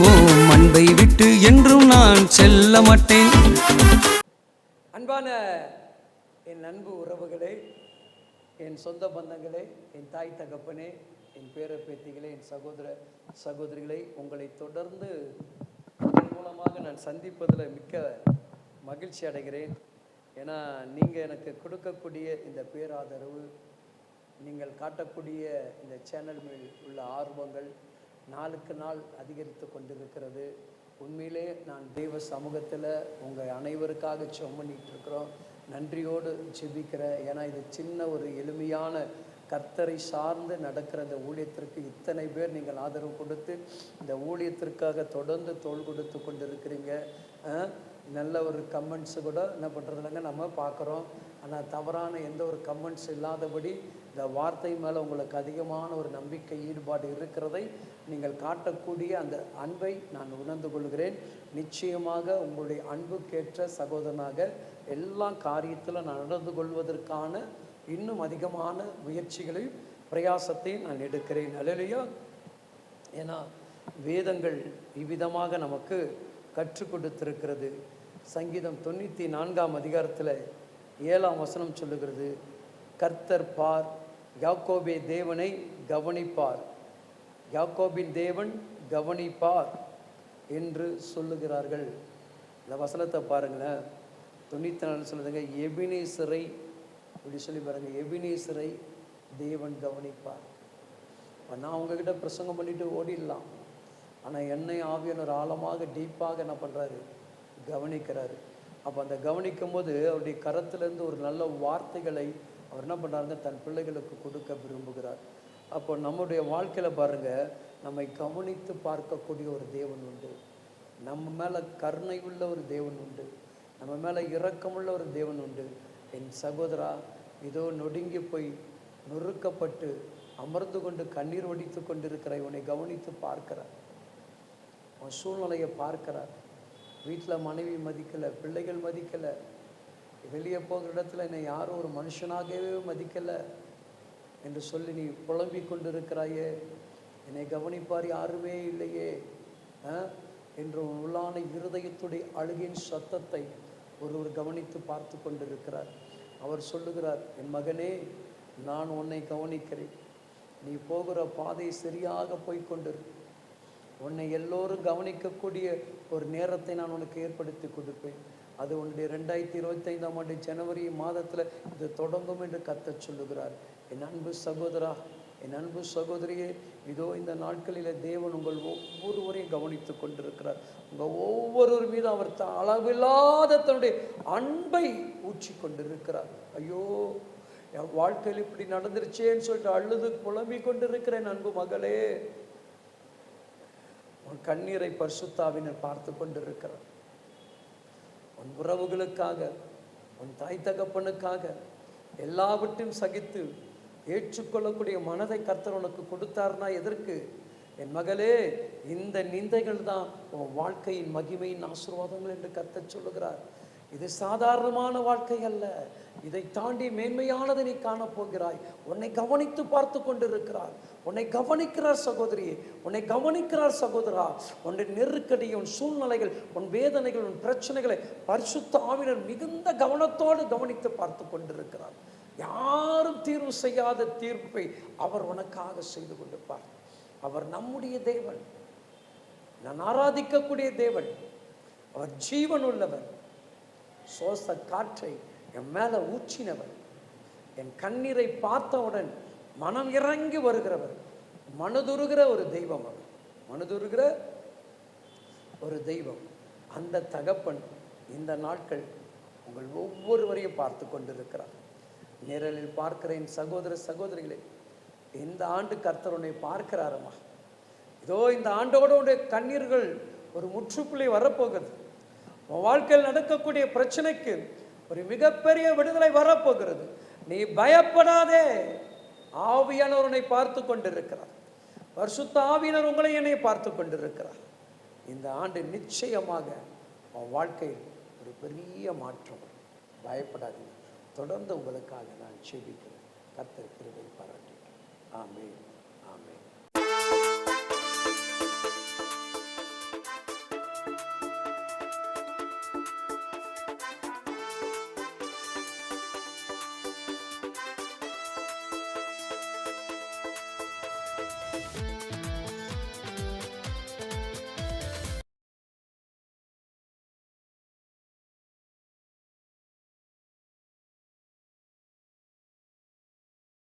ஓ அன்பை விட்டு என்றும் நான் செல்ல மாட்டேன். அன்பான என் அன்பு உறவுகளே என் சொந்த பந்தங்களே என் தாய் தகப்பனே என் பேர பேத்திகளே என் சகோதர சகோதரிகளை உங்களை தொடர்ந்து இதன் மூலமாக நான் சந்திப்பதில் மிக்க மகிழ்ச்சி அடைகிறேன். ஏன்னா நீங்கள் எனக்கு கொடுக்கக்கூடிய இந்த பேராதரவு நீங்கள் காட்டக்கூடிய இந்த சேனல் மேல் உள்ள ஆர்வங்கள் நாளுக்கு நாள் அதிகரித்து கொண்டிருக்கிறது. உண்மையிலே நான் தெய்வ சமூகத்தில் உங்கள் அனைவருக்காக ஜெபம் இருக்கிறோம். நன்றியோடு ஜெபிக்கிறேன். ஏன்னா இது சின்ன ஒரு எளிமையான கர்த்தரை சார்ந்து நடக்கிற இந்த ஊழியத்திற்கு இத்தனை பேர் நீங்கள் ஆதரவு கொடுத்து இந்த ஊழியத்திற்காக தொடர்ந்து தோள் கொடுத்து கொண்டிருக்கிறீங்க. இருக்கிறீங்க நல்ல ஒரு கமெண்ட்ஸு கூட என்ன பண்ணுறதுலங்க நம்ம பார்க்குறோம். ஆனால் தவறான எந்த ஒரு கமெண்ட்ஸ் இல்லாதபடி இந்த வார்த்தை மேலே உங்களுக்கு அதிகமான ஒரு நம்பிக்கை ஈடுபாடு இருக்கிறதை நீங்கள் காட்டக்கூடிய அந்த அன்பை நான் உணர்ந்து கொள்கிறேன். நிச்சயமாக உங்களுடைய அன்புக்கேற்ற சகோதரனாக எல்லா காரியத்திலும் நான் நடந்து கொள்வதற்கான இன்னும் அதிகமான முயற்சிகளை பிரயாசத்தையும் நான் எடுக்கிறேன். அல்லையா ஏன்னா வேதங்கள் இவ்விதமாக நமக்கு கற்றுக் கொடுத்திருக்கிறது. சங்கீதம் தொண்ணூற்றி நான்காம் அதிகாரத்தில் ஏழாம் வசனம் சொல்லுகிறது கர்த்தர் பார் யாக்கோபே தேவனை கவனிப்பார். யாக்கோபின் தேவன் கவனிப்பார் என்று சொல்லுகிறார்கள். இந்த வசனத்தை பாருங்களேன். தொண்ணூற்றி நாலு சொல்லுதுங்க எபினேசரை இப்படி சொல்லி பாருங்க எபினேசரை தேவன் கவனிப்பார். இப்போ நான் உங்ககிட்ட பிரசங்கம் பண்ணிட்டு ஓடிடலாம். ஆனால் என்னை ஆவியானவர் ஆழமாக டீப்பாக என்ன பண்ணுறாரு கவனிக்கிறாரு. அப்போ அந்த கவனிக்கும் போது அவருடைய கரத்துலேருந்து ஒரு நல்ல வார்த்தைகளை அவர் என்ன பண்ணுறாருங்க தன் பிள்ளைகளுக்கு கொடுக்க விரும்புகிறார். அப்போ நம்முடைய வாழ்க்கையில் பாருங்கள் நம்மை கவனித்து பார்க்கக்கூடிய ஒரு தேவன் உண்டு. நம்ம மேலே கருணை உள்ள ஒரு தேவன் உண்டு. நம்ம மேலே இரக்கமுள்ள ஒரு தேவன் உண்டு. என் சகோதரா இதோ நொடுங்கி போய் நொறுக்கப்பட்டு அமர்ந்து கொண்டு கண்ணீர் வடித்து கொண்டிருக்கிற இவனை கவனித்து பார்க்கிறார். உன் சூழ்நிலையை பார்க்கிறார். வீட்டில் மனைவி மதிக்கலை பிள்ளைகள் மதிக்கலை. வெளியே போகிற இடத்துல என்னை யாரும் ஒரு மனுஷனாகவே மதிக்கலை என்று சொல்லி நீ புலம்பிக் கொண்டிருக்கிறாயே. என்னை கவனிப்பார் யாருமே இல்லையே ஆ? என்று உன் உள்ளான இருதயத்துடைய அழுகின் சத்தத்தை ஒருவர் கவனித்து பார்த்து கொண்டிருக்கிறார். அவர் சொல்லுகிறார் என் மகனே நான் உன்னை கவனிக்கிறேன். நீ போகிற பாதை சரியாக போய்கொண்டிரு உன்னை எல்லோரும் கவனிக்கக்கூடிய ஒரு நேரத்தை நான் உனக்கு ஏற்படுத்தி கொடுப்பேன். அது உன்னுடைய ரெண்டாயிரத்தி இருபத்தைந்தாம் ஆண்டு ஜனவரி மாதத்தில் இது தொடங்கும் என்று கத்தச் சொல்லுகிறார். என் அன்பு சகோதரா என் அன்பு சகோதரியே இதோ இந்த நாட்களில் தேவன் உங்கள் ஒவ்வொருவரையும் கவனித்து கொண்டிருக்கிறார். உங்கள் ஒவ்வொருவர் மீது அவர் த- அளவில்லாத தன்னுடைய அன்பை ஊற்றி கொண்டிருக்கிறார். ஐயோ என் வாழ்க்கையில் இப்படி நடந்துருச்சேன்னு சொல்லிட்டு அழுது புலம்பிக் கொண்டிருக்கிறேன் அன்பு மகளே. உன் கண்ணீரை பரிசுத்தாவினர் பார்த்து கொண்டிருக்கிறார். உன் உறவுகளுக்காக உன் தாய் தகப்பனுக்காக எல்லாவற்றையும் சகித்து ஏற்றுக்கொள்ளக்கூடிய மனதை கர்த்தர் உனக்கு கொடுத்தார்னா எதற்கு? என் மகளே இந்த நிந்தைகள் தான் உன் வாழ்க்கையின் மகிமையின் ஆசீர்வாதங்கள் என்று கர்த்தர் சொல்லுகிறார். இது சாதாரணமான வாழ்க்கை அல்ல. இதை தாண்டி மேன்மையானதை நீ காணப்போகிறாய் உன்னை கவனித்து பார்த்து கொண்டிருக்கிறார். உன்னை கவனிக்கிறார் சகோதரியே உன்னை கவனிக்கிறார் சகோதரா. உன்னுடைய நெருக்கடி உன் சூழ்நிலைகள் உன் வேதனைகள் உன் பிரச்சனைகளை பரிசுத்த ஆவினர் மிகுந்த கவனத்தோடு கவனித்து பார்த்து கொண்டிருக்கிறார். யாரும் தீர்வு செய்யாத தீர்ப்பை அவர் உனக்காக செய்து கொண்டிருப்பார். அவர் நம்முடைய தேவன். நான் ஆராதிக்கக்கூடிய தேவன். அவர் ஜீவன் உள்ளவர் சோச காற்றை என் மேலே ஊற்றினவர். என் கண்ணீரை பார்த்தவுடன் மனம் இறங்கி வருகிறவர். மனதுருகிற ஒரு தெய்வம் அவர். மனதுருகிற ஒரு தெய்வம். அந்த தகப்பன் இந்த நாட்கள் உங்கள் ஒவ்வொருவரையும் பார்த்து கொண்டிருக்கிறார். நிரலில் பார்க்கிற என் சகோதர சகோதரிகளே இந்த ஆண்டு கர்த்தர் உன்னை பார்க்கிறாரம்மா இதோ இந்த ஆண்டோட உடைய கண்ணீர்கள் ஒரு முற்றுப்புள்ளி வரப்போகுது. உன் வாழ்க்கையில் நடக்கக்கூடிய பிரச்சனைக்கு ஒரு மிகப்பெரிய விடுதலை வரப்போகிறது. நீ பயப்படாதே. ஆவியானவர் உன்னை பார்த்து கொண்டிருக்கிறார். வருஷத்து ஆவியினர் உங்களை என்னை பார்த்து கொண்டிருக்கிறார். இந்த ஆண்டு நிச்சயமாக உன் வாழ்க்கையில் ஒரு பெரிய மாற்றம் பயப்படாதீங்க. தொடர்ந்து உங்களுக்காக நான் செபிக்கிறேன். கத்தர் கிருபை பாராட்டுகிறேன் ஆமே ஆமே